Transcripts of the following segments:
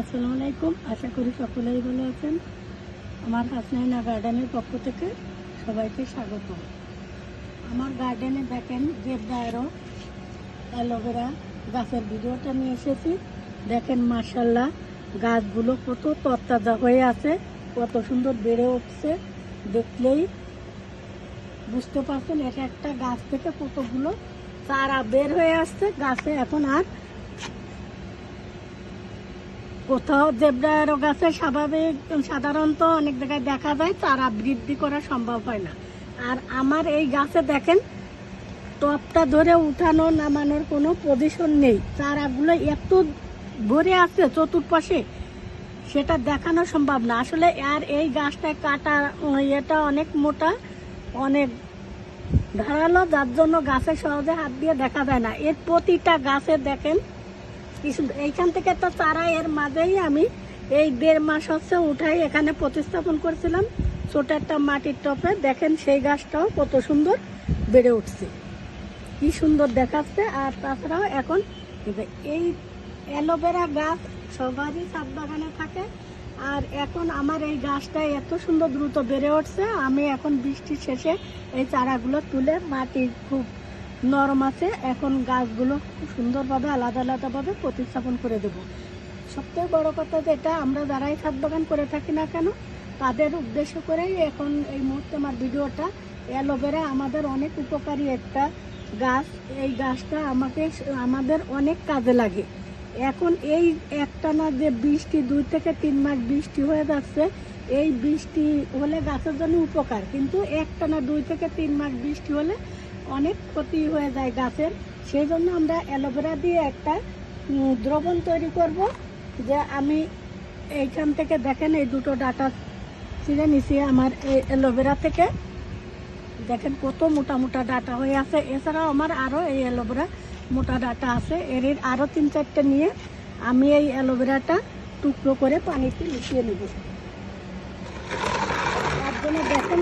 আসসালামু আলাইকুম। আশা করি সকলেই ভালো আছেন। আমার হাসনাইনা গার্ডেনের পক্ষ থেকে সবাইকে স্বাগত। আমার গার্ডেনে দেখেন জেবদায়েরও অ্যালোভেরা গাছের ভিডিওটা নিয়ে এসেছি। দেখেন মার্শাল্লাহ গাছগুলো কত তরতাজা হয়ে আছে, কত সুন্দর বেড়ে উঠছে। দেখলেই বুঝতে পারছেন এটা একটা গাছ থেকে কতগুলো চারা বের হয়ে আসছে। গাছে এখন আর কোথাও জেব্রার গাছে স্বাভাবিক, সাধারণত অনেক জায়গায় দেখা যায় চারা বৃদ্ধি করা সম্ভব হয় না। আর আমার এই গাছে দেখেন, টপটা ধরে উঠানো, নামানোর কোনো পজিশন নেই। চারাগুলো এত ভরে আছে চতুর্পাশে, সেটা দেখানো সম্ভব না। আসলে আর এই গাছটা কাটা এটা অনেক মোটা, অনেক ধারালো, যার জন্য গাছে সহজে হাত দিয়ে দেখা যায় না। এর প্রতিটা গাছে দেখেন কি সুন্দর। এইখান থেকে একটা চারা এর মাঝেই আমি এই দেড় মাস হচ্ছে উঠাই এখানে প্রতিস্থাপন করেছিলাম ছোট একটা মাটির টপে। দেখেন সেই গাছটাও কত সুন্দর বেড়ে উঠছে। কি সুন্দর দেখাচ্ছে। আর তাছাড়াও এখন এই অ্যালোভেরা গাছ সবারই ছাদ বাগানে থাকে। আর এখন আমার এই গাছটা এত সুন্দর দ্রুত বেড়ে উঠছে। আমি এখন বৃষ্টির শেষে এই চারাগুলো তুলে মাটি খুব নরম আছে। এখন গাছগুলো খুব সুন্দরভাবে, আলাদা আলাদাভাবে প্রতিস্থাপন করে দেব। সবথেকে বড় কথা যেটা, আমরা যারাই ছাদ বাগান করে থাকি না কেন, তাদের উদ্দেশ্য করেই এখন এই মুহূর্তে আমার ভিডিওটা। অ্যালোভেরা আমাদের অনেক উপকারী একটা গাছ। এই গাছটা আমাকে, আমাদের অনেক কাজে লাগে। এখন এই একটানা যে বৃষ্টি, দুই থেকে তিন মাস বৃষ্টি হয়ে যাচ্ছে, এই বৃষ্টি হলে গাছের জন্য উপকার। কিন্তু একটানা দুই থেকে তিন মাস বৃষ্টি হলে অনেক ক্ষতি হয়ে যায় গাছের। সেই জন্য আমরা অ্যালোভেরা দিয়ে একটা দ্রবণ তৈরি করব যে আমি এইখান থেকে দেখেন এই দুটো ডাটা ছিঁড়ে নিছি আমার এই অ্যালোভেরা থেকে। দেখেন কত মোটা মোটা ডাটা হয়ে আছে। এছাড়াও আমার আরও এই অ্যালোভেরা মোটা ডাটা আছে। এর আরও তিন চারটে নিয়ে আমি এই অ্যালোভেরাটা টুকরো করে পানিতে মিশিয়ে নেব। তার জন্য দেখেন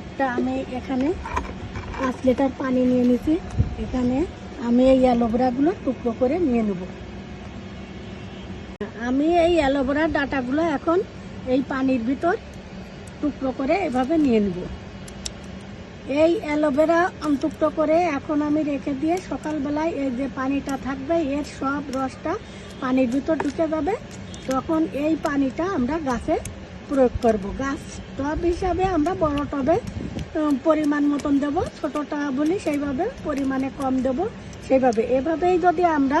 একটা আমি এখানে পাঁচ লিটার পানি নিয়ে নিছি এখানে আমি এই অ্যালোভেরাগুলো টুকরো করে নিয়ে নেব। আমি এই অ্যালোভেরার ডাটাগুলো এখন এই পানির ভিতর টুকরো করে এভাবে নিয়ে নেব। এই অ্যালোভেরা টুকরো করে এখন আমি রেখে দিয়ে সকালবেলায় এই যে পানিটা থাকবে, এর সব রসটা পানির ভিতর ঢুকে যাবে। তখন এই পানিটা আমরা গাছে প্রয়োগ করব। গাছ টব হিসাবে আমরা বড় টবে পরিমাণ মতন দেবো, ছোটোটা বলি সেইভাবে, পরিমাণে কম দেব সেইভাবে। এভাবেই যদি আমরা,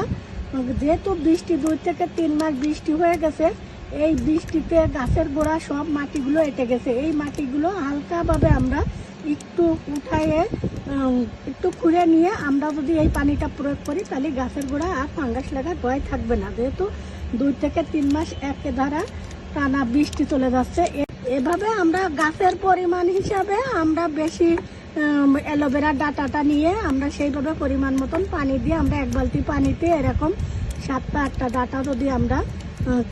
যেহেতু বৃষ্টি দুই থেকে তিন মাস বৃষ্টি হয়ে গেছে, এই বৃষ্টিতে গাছের গোড়া সব মাটিগুলো এঁটে গেছে। এই মাটিগুলো হালকাভাবে আমরা একটু উঠায়ে একটু খুঁড়ে নিয়ে আমরা যদি এই পানিটা প্রয়োগ করি, তাহলে গাছের গোড়া আর ফাঙ্গাস লাগার ভয় থাকবে না। যেহেতু দুই থেকে তিন মাস একে ধারা টানা বৃষ্টি চলে যাচ্ছে এভাবে আমরা গাছের পরিমাণ হিসাবে আমরা বেশি অ্যালোভেরার অ্যালোভেরা ডাটাটা নিয়ে আমরা সেইভাবে পরিমাণ মতন পানি দিয়ে আমরা এক বালতি পানিতে এরকম সাতটা আটটা ডাটা যদি আমরা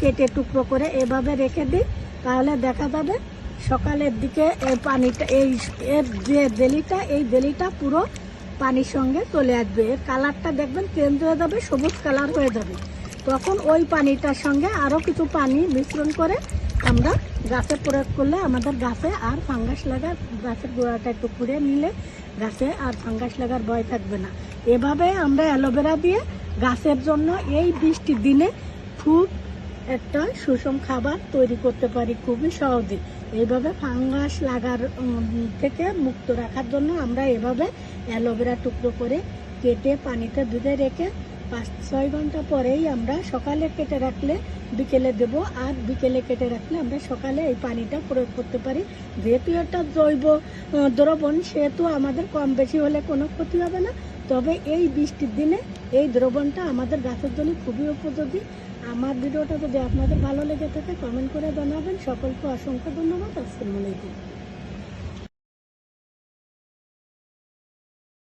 কেটে টুকরো করে এভাবে রেখে দিই, তাহলে দেখা যাবে সকালের দিকে এই পানিটা, এই এর যে জেলিটা এই জেলিটা পুরো পানির সঙ্গে চলে আসবে। এর কালারটা দেখবেন চেঞ্জ হয়ে যাবে, সবুজ কালার হয়ে যাবে। তখন ওই পানিটার সঙ্গে আরও কিছু পানি মিশ্রণ করে আমরা গাছে প্রয়োগ করলে আমাদের গাছে আর ফাঙ্গাস লাগার গাছের গোড়াটা একটু পুড়ে নিলে গাছে আর ফাঙ্গাস লাগার ভয় থাকবে না। এভাবে আমরা অ্যালোভেরা দিয়ে গাছের জন্য এই বৃষ্টির দিনে খুব একটা সুষম খাবার তৈরি করতে পারি, খুবই সহজে। এইভাবে ফাঙ্গাস লাগার থেকে মুক্ত রাখার জন্য আমরা এভাবে অ্যালোভেরা টুকরো করে কেটে পানিতে ধুয়ে রেখে পাঁচ, ছয় ঘণ্টা পরেই আমরা সকালে কেটে রাখলে বিকেলে দেবো, আর বিকেলে কেটে রাখলে আমরা সকালে এই পানিটা প্রয়োগ করতে পারি। যেহেতু এটা জৈব দ্রবণ, সেহেতু আমাদের কম বেশি হলে কোনো ক্ষতি হবে না। তবে এই বৃষ্টির দিনে এই দ্রবণটা আমাদের গাছের জন্য খুবই উপযোগী। আমার ভিডিওটা যদি আপনাদের ভালো লেগে থাকে কমেন্ট করে জানাবেন। সকলকে অসংখ্য ধন্যবাদ। আসসালামু আলাইকুম।